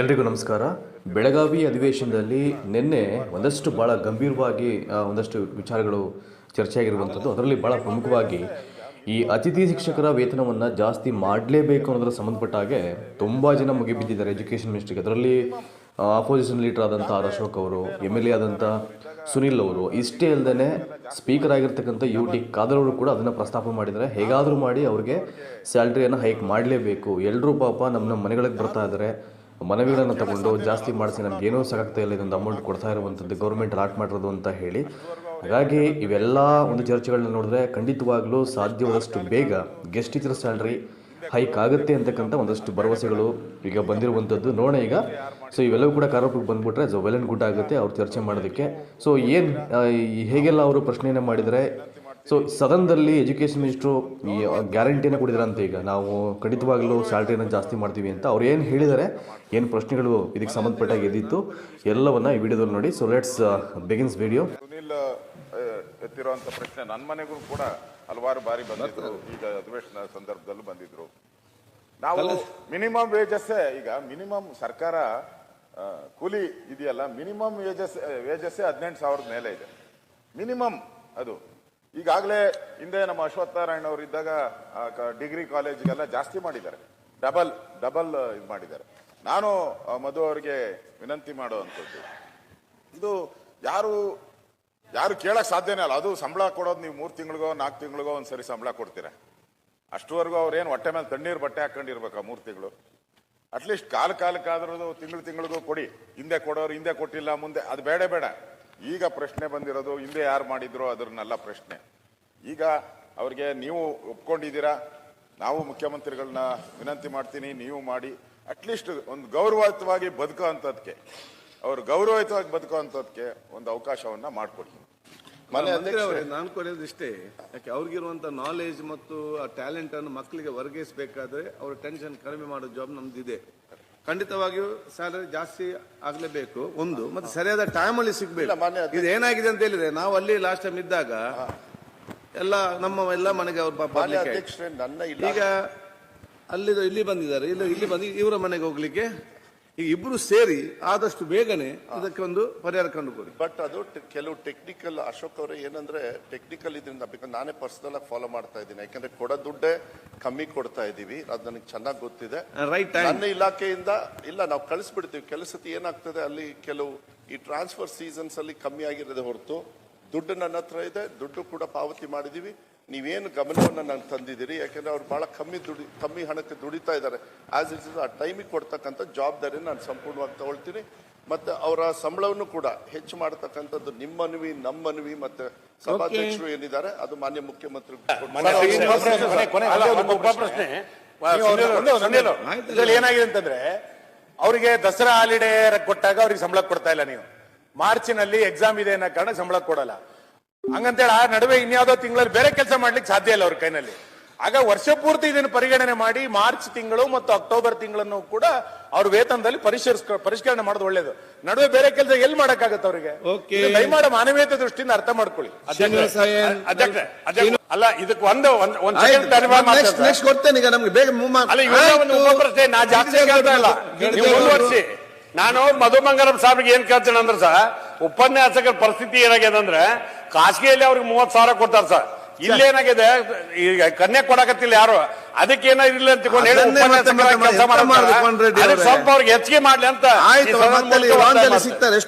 ಎಲ್ರಿಗೂ ನಮಸ್ಕಾರ. ಬೆಳಗಾವಿ ಅಧಿವೇಶನದಲ್ಲಿ ನಿನ್ನೆ ಒಂದಷ್ಟು ಭಾಳ ಗಂಭೀರವಾಗಿ ಒಂದಷ್ಟು ವಿಚಾರಗಳು ಚರ್ಚೆಯಾಗಿರುವಂಥದ್ದು. ಅದರಲ್ಲಿ ಭಾಳ ಪ್ರಮುಖವಾಗಿ ಈ ಅತಿಥಿ ಶಿಕ್ಷಕರ ವೇತನವನ್ನು ಜಾಸ್ತಿ ಮಾಡಲೇಬೇಕು ಅನ್ನೋದರ ಸಂಬಂಧಪಟ್ಟ ಹಾಗೆ ತುಂಬ ಜನ ಮುಗಿಬಿದ್ದಿದ್ದಾರೆ ಎಜುಕೇಷನ್ ಮಿನಿಸ್ಟ್ರಿಗೆ. ಅದರಲ್ಲಿ ಆಪೋಸಿಷನ್ ಲೀಡರ್ ಆದಂಥ ಆರ್ ಅಶೋಕ್ ಅವರು ಎಂ ಎಲ್ ಎ ಆದಂಥ ಸುನಿಲ್ ಅವರು, ಇಷ್ಟೇ ಅಲ್ಲದೆ ಸ್ಪೀಕರ್ ಆಗಿರ್ತಕ್ಕಂಥ ಯು ಟಿ ಖಾದರ್ ಅವರು ಕೂಡ ಅದನ್ನು ಪ್ರಸ್ತಾಪ ಮಾಡಿದ್ದಾರೆ. ಹೇಗಾದರೂ ಮಾಡಿ ಅವ್ರಿಗೆ ಸ್ಯಾಲ್ರಿಯನ್ನು ಹೈಕ್ ಮಾಡಲೇಬೇಕು. ಎಲ್ಲರೂ ಪಾಪ ನಮ್ಮ ನಮ್ಮ ಮನೆಗಳಿಗೆ ಬರ್ತಾ ಇದ್ದಾರೆ. ಮನವಿಗಳನ್ನು ತಗೊಂಡು ಜಾಸ್ತಿ ಮಾಡಿಸಿ ನಮ್ಗೆ ಏನೂ ಸಾಕಾಗ್ತಾ ಇಲ್ಲ. ಇದೊಂದು ಅಮೌಂಟ್ ಕೊಡ್ತಾ ಇರುವಂಥದ್ದು ಗೌರ್ಮೆಂಟ್ ರಾಟ್ ಮಾಡಿರೋದು ಅಂತ ಹೇಳಿ. ಹಾಗಾಗಿ ಇವೆಲ್ಲ ಒಂದು ಚರ್ಚೆಗಳನ್ನ ನೋಡಿದ್ರೆ ಖಂಡಿತವಾಗ್ಲೂ ಸಾಧ್ಯವಾದಷ್ಟು ಬೇಗ ಗೆಸ್ಟ್ ಟೀಚರ್ ಸ್ಯಾಲ್ರಿ ಹೈಕ್ ಆಗುತ್ತೆ ಅಂತಕ್ಕಂಥ ಒಂದಷ್ಟು ಭರವಸೆಗಳು ಈಗ ಬಂದಿರುವಂಥದ್ದು. ನೋಡೋಣ ಈಗ. ಸೊ ಇವೆಲ್ಲವೂ ಕೂಡ ಕಾರ್ಯರೂಪಕ್ಕೆ ಬಂದ್ಬಿಟ್ರೆ ಸೊ ವೆಲ್ ಆ್ಯಂಡ್ ಗುಡ್ ಆಗುತ್ತೆ. ಅವ್ರು ಚರ್ಚೆ ಮಾಡೋದಕ್ಕೆ. ಸೊ ಏನು ಹೇಗೆಲ್ಲ ಅವರು ಪ್ರಶ್ನೆಯನ್ನು ಮಾಡಿದರೆ ಸೊ ಸದನದಲ್ಲಿ ಎಜುಕೇಷನ್ ಮಿನಿಸ್ಟ್ರು ಈ ಗ್ಯಾರಂಟಿಯನ್ನು ಅಂತ ಈಗ. ನಾವು ಖಂಡಿತವಾಗಲೂ ಸ್ಯಾಲ್ರಿಯನ್ನು ಜಾಸ್ತಿ ಮಾಡ್ತೀವಿ ಅಂತ ಅವ್ರು ಏನು ಹೇಳಿದ್ದಾರೆ ಏನು ಪ್ರಶ್ನೆಗಳು ಇದಕ್ಕೆ ಸಂಬಂಧಪಟ್ಟಾಗ ಎದ್ದಿತ್ತು ಎಲ್ಲವನ್ನ ಈ ವಿಡಿಯೋದಲ್ಲಿ ನೋಡಿ. So let's begins video Sunil ಎತ್ತಿರುವಂಥ ಎತ್ತಿರುವಂತ ಪ್ರಶ್ನೆ. ನನ್ನ ಮನೆಗೂ ಕೂಡ ಹಲವಾರು ಬಾರಿ ಬಂದಿದ್ರು. ಈಗ ಅಧಿವೇಶನ ಸಂದರ್ಭದಲ್ಲೂ ಬಂದಿದ್ರು. ನಾವು ಮಿನಿಮಮ್ ವೇಜಸ್ ಈಗ ಮಿನಿಮಮ್ ಸರ್ಕಾರ ಕೂಲಿ ಇದೆಯಲ್ಲ ಮಿನಿಮಮ್ ವೇಜಸ್ ವೇಜಸ್ ಹದಿನೆಂಟು ಸಾವಿರದ ಮೇಲೆ ಇದೆ. ಮಿನಿಮಮ್ ಅದು. ಈಗಾಗಲೇ ಹಿಂದೆ ನಮ್ಮ ಅಶ್ವತ್ಥನಾರಾಯಣ ಅವರು ಇದ್ದಾಗ ಡಿಗ್ರಿ ಕಾಲೇಜ್ಗೆಲ್ಲ ಜಾಸ್ತಿ ಮಾಡಿದ್ದಾರೆ. ಡಬಲ್ ಡಬಲ್ ಇದು ಮಾಡಿದ್ದಾರೆ. ನಾನು ಮಧು ಅವರಿಗೆ ವಿನಂತಿ ಮಾಡುವಂಥದ್ದು ಇದು ಯಾರು ಯಾರು ಕೇಳಕ್ ಸಾಧ್ಯನೇ ಅಲ್ಲ. ಅದು ಸಂಬಳ ಕೊಡೋದು ನೀವು ಮೂರು ತಿಂಗಳಿಗೋ, ನಾಲ್ಕು ತಿಂಗಳಿಗೋ ಒಂದ್ಸರಿ ಸಂಬಳ ಕೊಡ್ತೀರ. ಅಷ್ಟುವರೆಗೂ ಅವ್ರೇನು ಹೊಟ್ಟೆ ಮೇಲೆ ತಣ್ಣೀರು ಬಟ್ಟೆ ಹಾಕೊಂಡಿರ್ಬೇಕಾ ಮೂರು ತಿಂಗಳು. ಅಟ್ಲೀಸ್ಟ್ ಕಾಲ ಕಾಲಕ್ಕಾದ್ರೂ ತಿಂಗಳು ತಿಂಗಳಿಗೂ ಕೊಡಿ. ಹಿಂದೆ ಕೊಡೋರು ಹಿಂದೆ ಕೊಟ್ಟಿಲ್ಲ, ಮುಂದೆ, ಅದು ಬೇಡ ಬೇಡ. ಈಗ ಪ್ರಶ್ನೆ ಬಂದಿರೋದು ಹಿಂದೆ ಯಾರು ಮಾಡಿದ್ರು ಅದ್ರನ್ನೆಲ್ಲ ಪ್ರಶ್ನೆ. ಈಗ ಅವ್ರಿಗೆ ನೀವು ಒಪ್ಕೊಂಡಿದ್ದೀರಾ? ನಾವು ಮುಖ್ಯಮಂತ್ರಿಗಳನ್ನ ವಿನಂತಿ ಮಾಡ್ತೀನಿ ನೀವು ಮಾಡಿ. ಅಟ್ಲೀಸ್ಟ್ ಒಂದು ಗೌರವಯುತವಾಗಿ ಬದುಕೋ ಅಂಥದ್ಕೆ. ಅವರು ಗೌರವಯುತವಾಗಿ ಬದುಕೋ ಅಂಥದ್ಕೆ ಒಂದು ಅವಕಾಶವನ್ನ ಮಾಡಿಕೊಡಿ. ನಾನು ಕೊಡೋದು ಇಷ್ಟೇ. ಯಾಕೆ ಅವ್ರಿಗಿರುವಂಥ ನಾಲೆಜ್ ಮತ್ತು ಆ ಟ್ಯಾಲೆಂಟನ್ನು ಮಕ್ಕಳಿಗೆ ವರ್ಗಿಸಬೇಕಾದ್ರೆ ಅವ್ರ ಟೆನ್ಷನ್ ಕಡಿಮೆ ಮಾಡೋ ಜಾಬ್ ನಮ್ದಿದೆ. ಖಂಡಿತವಾಗಿಯೂ ಸ್ಯಾಲರಿ ಜಾಸ್ತಿ ಆಗ್ಲೇಬೇಕು ಒಂದು ಮತ್ತೆ ಸರಿಯಾದ ಟೈಮ್ ಅಲ್ಲಿ ಸಿಗ್ಬೇಕು. ಇದು ಏನಾಗಿದೆ ಅಂತ ಹೇಳಿದ್ರೆ ನಾವು ಅಲ್ಲಿ ಲಾಸ್ಟ್ ಟೈಮ್ ಇದ್ದಾಗ ಎಲ್ಲ ನಮ್ಮ ಎಲ್ಲ ಮನೆಗೆ ಅವ್ರು ಈಗ ಅಲ್ಲಿ ಇಲ್ಲಿ ಬಂದಿದ್ದಾರೆ ಇಲ್ಲಿ ಇಲ್ಲಿ ಬಂದು ಇವರ ಮನೆಗೆ ಹೋಗ್ಲಿಕ್ಕೆ? ಈಗ ಇಬ್ರು ಸೇರಿ ಆದಷ್ಟು ಬೇಗನೆ ಇದಕ್ಕೆ ಒಂದು ಪರಿಹಾರ ಕಂಡುಕೊಳ್ಳಿ ಬಟ್ ಅದು ಕೆಲವು ಟೆಕ್ನಿಕಲ್ ಅಶೋಕ್ ಅವರೇ ಏನಂದ್ರೆ ಟೆಕ್ನಿಕಲ್ ಇದರಿಂದ ಬಿಕಾಸ್ ನಾನೇ ಪರ್ಸನಲ್ ಆಗಿ ಫಾಲೋ ಮಾಡ್ತಾ ಇದ್ದೀನಿ. ಯಾಕಂದ್ರೆ ಕೊಡೋ ದುಡ್ಡೇ ಕಮ್ಮಿ ಕೊಡ್ತಾ ಇದ್ದೀವಿ. ಅದು ನನಗೆ ಚೆನ್ನಾಗಿ ಗೊತ್ತಿದೆ. ರೈಟ್ ನನ್ನ ಇಲಾಖೆಯಿಂದ ಇಲ್ಲ ನಾವು ಕಳಿಸ್ಬಿಡ್ತೀವಿ. ಕೆಲವು ಸತಿ ಏನಾಗ್ತದೆ ಅಲ್ಲಿ ಕೆಲವು ಈ ಟ್ರಾನ್ಸ್ಫರ್ ಸೀಸನ್ಸ್ ಅಲ್ಲಿ ಕಮ್ಮಿ ಆಗಿರೋದೇ ಹೊರತು ದುಡ್ಡು ನನ್ನ ಹತ್ರ ಇದೆ ದುಡ್ಡು ಕೂಡ ಪಾವತಿ ಮಾಡಿದೀವಿ. ನೀವೇನು ಗಮನವನ್ನು ನಾನು ತಂದಿದ್ದೀರಿ? ಯಾಕೆಂದರೆ ಅವ್ರು ಭಾಳ ಕಮ್ಮಿ ದುಡಿ ಕಮ್ಮಿ ಹಣಕ್ಕೆ ದುಡಿತಾ ಇದ್ದಾರೆ. ಆಸ್ ಇಟ್ ಇಸ್ ಆ ಟೈಮಿಗೆ ಕೊಡ್ತಕ್ಕಂಥ ಜವಾಬ್ದಾರಿ ನಾನು ಸಂಪೂರ್ಣವಾಗಿ ತಗೊಳ್ತೀನಿ. ಮತ್ತು ಅವರ ಸಂಬಳವನ್ನು ಕೂಡ ಹೆಚ್ಚು ಮಾಡತಕ್ಕಂಥದ್ದು ನಿಮ್ಮ ಮನವಿ ನಮ್ಮ ಮನವಿ ಮತ್ತು ಸಭಾಧ್ಯಕ್ಷರು ಏನಿದ್ದಾರೆ ಅದು ಮಾನ್ಯ ಮುಖ್ಯಮಂತ್ರಿ ಪ್ರಶ್ನೆ. ಇದ್ರಲ್ಲಿ ಏನಾಗಿದೆ ಅಂತಂದ್ರೆ ಅವರಿಗೆ ದಸರಾ ಹಾಲಿಡೇ ಕೊಟ್ಟಾಗ ಅವ್ರಿಗೆ ಸಂಬಳ ಕೊಡ್ತಾ ಇಲ್ಲ ನೀವು. ಮಾರ್ಚಿನಲ್ಲಿ ಎಕ್ಸಾಮ್ ಇದೆ ಅನ್ನೋ ಕಾರಣ ಸಂಬಳ ಕೊಡಲ್ಲ. ಹಂಗಂತೇಳಿ ಆ ನಡುವೆ ಇನ್ಯಾವುದೋ ತಿಂಗಳಲ್ಲಿ ಬೇರೆ ಕೆಲಸ ಮಾಡ್ಲಿಕ್ಕೆ ಸಾಧ್ಯ ಇಲ್ಲ ಅವ್ರ ಕೈನಲ್ಲಿ. ಆಗ ವರ್ಷ ಪೂರ್ತಿ ಇದನ್ನು ಪರಿಗಣನೆ ಮಾಡಿ ಮಾರ್ಚ್ ತಿಂಗಳು ಮತ್ತು ಅಕ್ಟೋಬರ್ ತಿಂಗಳನ್ನು ಕೂಡ ಅವ್ರ ವೇತನದಲ್ಲಿ ಪರಿಷ್ಕರಿಸ್ ಪರಿಷ್ಕರಣೆ ಮಾಡೋದು ಒಳ್ಳೇದು. ನಡುವೆ ಬೇರೆ ಕೆಲಸ ಎಲ್ಲಿ ಮಾಡಕ್ಕಾಗತ್ತೆ ಅವರಿಗೆ? ದಯಮಾಡ ಮಾನವೀಯತೆ ದೃಷ್ಟಿಯಿಂದ ಅರ್ಥ ಮಾಡ್ಕೊಳ್ಳಿ. ಅಲ್ಲ ಇದಕ್ಕೆ ಒಂದು ಒಂದ್ ನೆಕ್ಸ್ಟ್ ಕೊಡ್ತೇನೆ ಈಗ ನಮ್ಗೆ. ಬೇಗ ನಾ ಜಾಸ್ತಿ ಕೇಳ್ತಾ ಇಲ್ಲ. ಮುಂದುವರಿಸಿ. ನಾನು ಮಧುಮಂಗಲಂ ಸಾಹೇಬ್ರಿಗೆ ಏನ್ ಕೇಳ್ತೇನೆ ಅಂದ್ರೆ ಸರ್ ಉಪನ್ಯಾಸಕರ ಪರಿಸ್ಥಿತಿ ಏನಾಗಿದೆ ಅಂದ್ರೆ ಖಾಸಗಿಯಲ್ಲಿ ಅವ್ರಿಗೆ ಮೂವತ್ ಸಾವಿರ ಕೊಡ್ತಾರೆ ಸರ್. ಇಲ್ಲೇನಾಗಿದೆ ಈಗ ಕನ್ಯಾ ಕೊಡಕತ್ತಿಲ್ಲ ಯಾರು? ಅದಕ್ಕೆ ಏನೋ ಇಲ್ಲ ಅಂತ? ಸ್ವಲ್ಪ ಅವ್ರಿಗೆ ಹೆಚ್ಚಿಗೆ ಮಾಡ್ಲಿ ಅಂತ ಸಿಗ್ತಾರೆ.